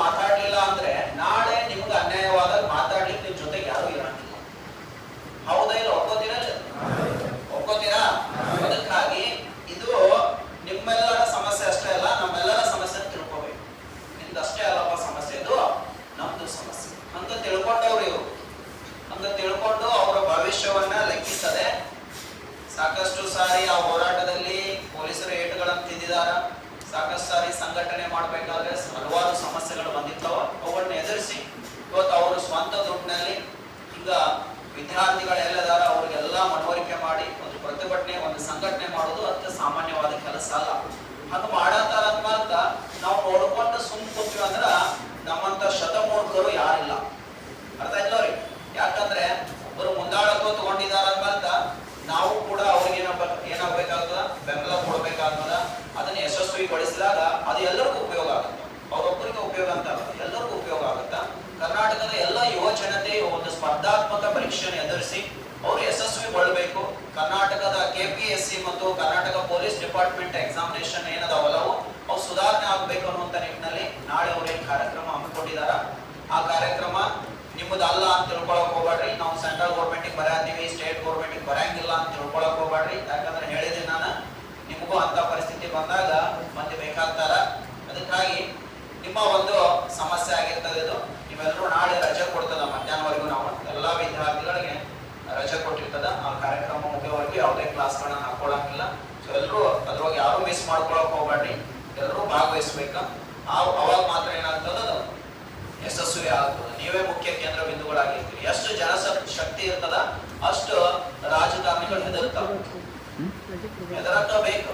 ಮಾತಾಡಲಿಲ್ಲ ಅಂದ್ರೆ ನಾಳೆ ನಿಮ್ಗೆ ಅನ್ಯಾಯವಾದಾಗ ಮಾತಾಡ್ಲಿಕ್ಕೆ ನಿಮ್ ಜೊತೆಗೆ ಯಾರು ಇರಂಗಿಲ್ಲ ಹೌದಾ ಇಲ್ಲ ಒಪ್ಕೋತೀರ ಒಪ್ಕೋತೀರಾ? ಅದಕ್ಕಾಗಿ ಇದು ನಿಮ್ಮೆಲ್ಲರ ಸಮಸ್ಯೆ ಅಷ್ಟೇ ಅಲ್ಲ, ನಮ್ಮೆಲ್ಲರ ಸಮಸ್ಯೆ ತಿಳ್ಕೋಬೇಕು. ನಿಮ್ದಷ್ಟೇ ಅಲ್ಲಪ್ಪ ಸಮಸ್ಯೆ ಇದು, ನಮ್ದು ಸಮಸ್ಯೆ. ಅಂತ ತಿಳ್ಕೊಂಡವ್ರು ಇವರು. ಅಂತ ತಿಳ್ಕೊಂಡು ಅವರ ಭವಿಷ್ಯವನ್ನ ಲೆಕ್ಕಿಸದೆ ಸಾಕಷ್ಟು ಸಾರಿ ಆ ಹೋರಾಟದಲ್ಲಿ ಪೊಲೀಸರು ಏಟುಗಳನ್ನು ತಿದ್ದಿದಾರ ಸಾಕಷ್ಟು ಸಂಘಟನೆ ಮಾಡಬೇಕಾದ್ರೆ ಹಲವಾರು ಸಮಸ್ಯೆಗಳು ಬಂದಿರ್ತಾವ. ಅವುಗಳನ್ನ ಎದುರಿಸಿ ಇವತ್ತು ಅವರು ಸ್ವಂತ ದುಡ್ಡಿನಲ್ಲಿ ಈಗ ವಿದ್ಯಾರ್ಥಿಗಳೆಲ್ಲದಾರ ಅವ್ರಿಗೆಲ್ಲ ಮನವರಿಕೆ ಮಾಡಿ ಒಂದು ಪ್ರತಿಭಟನೆ, ಒಂದು ಸಂಘಟನೆ ಮಾಡೋದು ಅತ್ಯ ಸಾಮಾನ್ಯವಾದ ಕೆಲಸ ಅಲ್ಲ. ಹಂಗ ಮಾಡತ್ತಾರ ಅದನ್ನ ಬಳಸಿದಾಗ ಅದು ಎಲ್ಲರಿಗೂ ಉಪಯೋಗ ಆಗುತ್ತೆ. ಅವ್ರೊಬ್ಬರಿಗೆ ಉಪಯೋಗ ಅಂತ ಎಲ್ಲರಿಗೂ ಉಪಯೋಗ ಆಗುತ್ತಾ? ಕರ್ನಾಟಕದ ಎಲ್ಲ ಯುವ ಜನತೆ ಒಂದು ಸ್ಪರ್ಧಾತ್ಮಕ ಪರೀಕ್ಷೆಯನ್ನು ಎದುರಿಸಿ ಅವರು ಯಶಸ್ವಿಗೊಳ್ಬೇಕು. ಕರ್ನಾಟಕದ ಕೆಪಿಎಸ್ಸಿ ಮತ್ತು ಕರ್ನಾಟಕ ಪೊಲೀಸ್ ಡಿಪಾರ್ಟ್ಮೆಂಟ್ ಎಕ್ಸಾಮಿನೇಷನ್ ಏನದಾವಲ್ಲವು, ಅವು ಸುಧಾರಣೆ ಆಗಬೇಕು ಅನ್ನುವಂತ ನಿಟ್ಟಿನಲ್ಲಿ ನಾಳೆ ಅವರು ಏನು ಕಾರ್ಯಕ್ರಮ ಹಮ್ಮಿಕೊಂಡಿದಾರ. ಆ ಕಾರ್ಯಕ್ರಮ ನಿಮ್ಮದಲ್ಲ ಅಂತ ತಿಳ್ಕೊಳಕ್ ಹೋಗ್ಬೇಡ್ರಿ. ನಾವು ಸೆಂಟ್ರಲ್ ಗೌರ್ಮೆಂಟಿಗೆ ಬರಾತೀವಿ ಸ್ಟೇಟ್ ಗೌರ್ಮೆಂಟಿಗೆ ಬರಂಗಿಲ್ಲ ಅಂತ ತಿಳ್ಕೊಳಕ್ ಹೋಗ್ಬೇಡ್ರಿ ಯಾಕಂದ್ರೆ ಹೇಳಿದ್ದೀನಿ ನಾನು ನಿಮಗೂ ಅಂತ ಪರಿಸ್ಥಿತಿ ಬಂದಾಗ ಮಂದಿ ಬೇಕಾಗ್ತಾರ ಅದಕ್ಕಾಗಿ ನಿಮ್ಮ ಒಂದು ಸಮಸ್ಯೆ ಆಗಿರ್ತದೆ ಇದು. ನೀವೆಲ್ಲರೂ ನಾಳೆ ರಜೆ ಕೊಡ್ತದ. ಮಧ್ಯಾಹ್ನವರೆಗೂ ನಾವು ಎಲ್ಲಾ ವಿದ್ಯಾರ್ಥಿಗಳಿಗೆ ರಜೆ ಕೊಟ್ಟಿರ್ತದ. ಆ ಕಾರ್ಯಕ್ರಮ ಮುಗಿಯೋವರೆಗೂ ಯಾವುದೇ ಕ್ಲಾಸ್ಗಳನ್ನ ಹಾಕೊಳಂಗಿಲ್ಲ ಸೊ ಎಲ್ಲರೂ ಅದ್ರೊಳಗೆ ಯಾರು ಮಿಸ್ ಮಾಡ್ಕೊಳಕ್ ಹೋಗ್ಬೇಡ್ರಿ ಎಲ್ಲರೂ ಭಾಗವಹಿಸ್ಬೇಕ. ಆ ಅವಾಗ ಮಾತ್ರ ಏನಾಗ್ತದ ಅದು? ಯಶಸ್ವಿ ಆಗ್ತದೆ ನೀವೇ ಮುಖ್ಯ ಕೇಂದ್ರ ಬಿಂದುಗಳಾಗಿರ್ತೀರಿ. ಎಷ್ಟು ಜನ ಶಕ್ತಿ ಇರ್ತದ ಅಷ್ಟು ರಾಜಕಾರಣಿಗಳು ಹೆದರ್ತಾವ. ಹೆದರಕ್ಕ ಬೇಕು.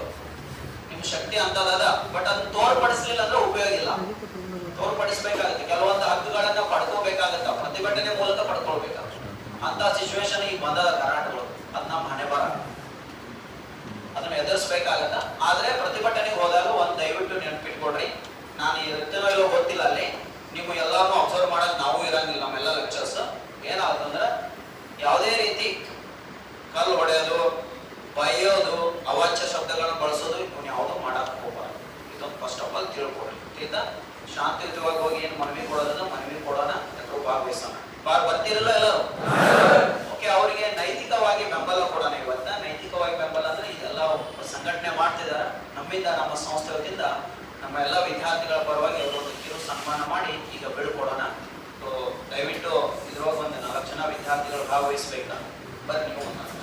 ಶಕ್ತಿ ಅಂತದ ಬಟ್ ಅದನ್ನ ತೋರ್ಪಡಿಸ್ಲಿಲ್ಲ ಅಂದ್ರೆ ಉಪಯೋಗ ಇಲ್ಲ. ತೋರ್ಪಡಿಸ್ಬೇಕಾಗತ್ತೆ. ಕೆಲವೊಂದು ಹಕ್ಕುಗಳನ್ನ ಪಡ್ಕೋಬೇಕಾಗತ್ತ? ಪ್ರತಿಭಟನೆ ಮೂಲಕ ಪಡ್ಕೊಳ್ಬೇಕಾಗುತ್ತೆ ಅಂತ ಸಿಚುವೇಶನ್ ಈಗ ಬಂದದ ಕರ್ನಾಟಕಗಳು ಅದ್ ನಮ್ಮ ಬರ ಅದನ್ನ ಎದುರಿಸ್ಬೇಕಾಗತ್ತ? ಆದ್ರೆ ಪ್ರತಿಭಟನೆಗೆ ಹೋದಾಗ ಒಂದ್ ದಯವಿಟ್ಟು ನೆನ್ಪಿಟ್ಕೊಡ್ರಿ ನಾನು ಈ ಇಲ್ಲೋ ಗೊತ್ತಿಲ್ಲ ಅಲ್ಲಿ. ನೀವು ಎಲ್ಲಾರು ಅಬ್ಸರ್ವ್ ಮಾಡಕ್ ನಾವು ಇರಂಗಿಲ್ಲ, ನಮ್ಮೆಲ್ಲ ಲೆಕ್ಚರ್ಸ್ ಏನಾಗುತ್ತಂದ್ರ ಯಾವುದೇ ರೀತಿ ಕಲ್ಲು ಹೊಡೆಯೋದು, ಬೈಯೋದು ಅವಾಚ್ಯ ಶಬ್ದಗಳನ್ನ ಬಳಸೋದು ಇವನ್ ಯಾವುದು ಮಾಡಕ್ ಹೋಗ್ಬಾರ್ದು. ಇದೊಂದು ಫಸ್ಟ್ ಆಫ್ ಆಲ್ ತಿಳ್ಕೊಡ್ರಿ ಆಯ್ತಾ ಶಾಂತಿಯುತವಾಗಿ ಹೋಗಿ ಏನು ಮನವಿ ಕೊಡೋದನ್ನ ಮನವಿ ಕೊಡೋಣ ಎಲ್ಲರೂ ಭಾಗವಹಿಸೋಣ ಬಾರ್ ಬರ್ತಿರಲ್ಲ ಎಲ್ಲರೂ? ಓಕೆ, ಅವರಿಗೆ ನೈತಿಕವಾಗಿ ಬೆಂಬಲ ಕೊಡೋಣ ಇವತ್ತ. ನೈತಿಕವಾಗಿ ಬೆಂಬಲ ಅಂದ್ರೆ ಇದೆಲ್ಲ ಸಂಘಟನೆ ಮಾಡ್ತಿದಾರ. ನಮ್ಮಿಂದ ನಮ್ಮ ಸಂಸ್ಥೆ ವತಿಯಿಂದ ನಮ್ಮ ಎಲ್ಲ ವಿದ್ಯಾರ್ಥಿಗಳ ಪರವಾಗಿ ಅವರೊಂದು ಕಿರು ಸನ್ಮಾನ ಮಾಡಿ ಈಗ ಬೀಳ್ಕೊಡೋಣ